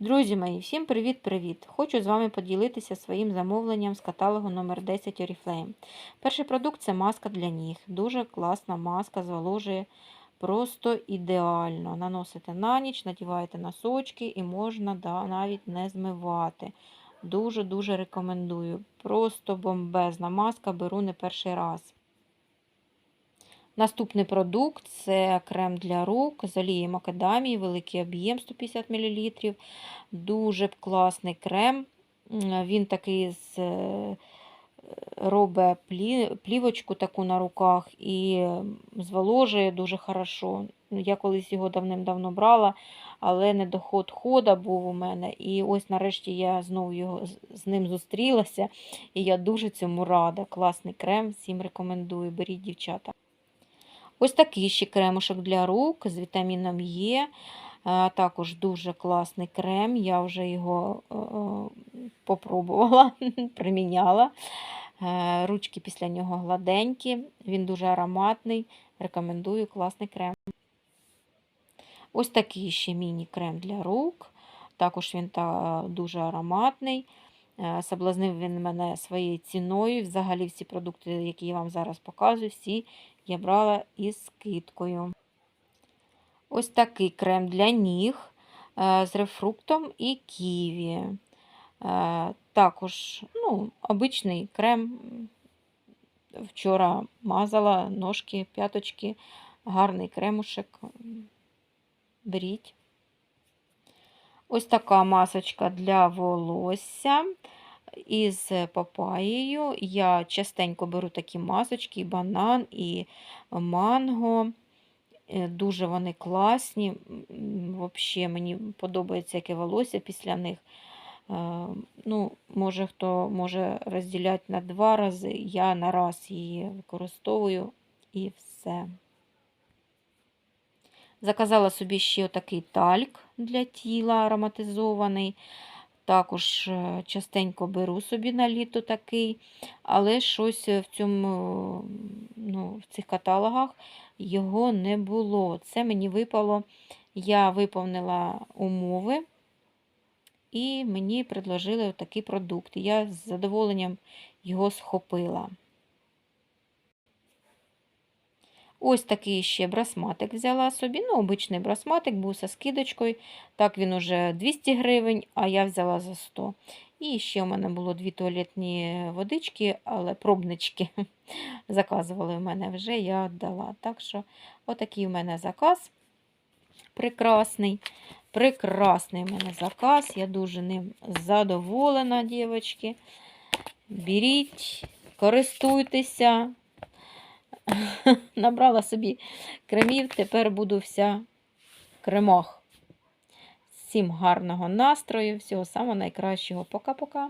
Друзі мої, всім привіт-привіт! Хочу з вами поділитися своїм замовленням з каталогу номер 10 Oriflame. Перший продукт це маска для ніг. Дуже класна маска, зволожує просто ідеально. Наносите на ніч, надіваєте носочки і можна да, навіть не змивати. Дуже-дуже рекомендую. Просто бомбезна маска, беру не перший раз. Наступний продукт це крем для рук з олією макадамії, великий об'єм 150 мл. Дуже класний крем. Він такий з е, робить плі- плівочку таку на руках і зволожує дуже хорошо. Ну, Я колись його давним-давно брала, але не доход хода був у мене. І ось нарешті я знову його, з ним зустрілася, і я дуже цьому рада. Класний крем, всім рекомендую. Беріть, дівчата. Ось такий ще кремушок для рук з вітаміном Е. Також дуже класний крем. Я вже його е, е, попробувала, приміняла. Е, Ручки після нього гладенькі, він дуже ароматний. Рекомендую класний крем. Ось такий ще міні-крем для рук. Також він та, дуже ароматний. Соблазнив він мене своєю ціною. Взагалі всі продукти, які я вам зараз показую, всі я брала із скидкою. Ось такий крем для ніг е, з рефруктом і ківі. Е, Також ну, обичний крем. Вчора мазала ножки, п'яточки, гарний кремушек. Беріть. Ось така масочка для волосся із папаєю. Я частенько беру такі масочки, і банан, і манго. Е, Дуже вони класні. Взагалі, мені подобається яке волосся після них. Е, Ну, Може, хто може розділяти на два рази. Я на раз її використовую і все. Заказала собі ще такий тальк для тіла ароматизований. Також е, частенько беру собі на літо такий, але щось в цьому, ну, в цих каталогах його не було. Це мені випало, я виповнила умови, і мені предложили такий продукт. Я з задоволенням його схопила. Ось такий ще брасматик взяла собі. Ну, обичний брасматик був зі скидочкою. Так він уже 200 гривень, а я взяла за 100. І ще у мене було дві туалетні водички, але пробнички заказували в мене вже, я віддала. Так що, отакий у мене заказ. Прекрасний. Прекрасний у мене заказ. Я дуже ним задоволена, дівчатки. Беріть, користуйтеся. Набрала собі кремів, тепер буду вся в кремах. Всім гарного настрою, всього самого найкращого. Пока-пока.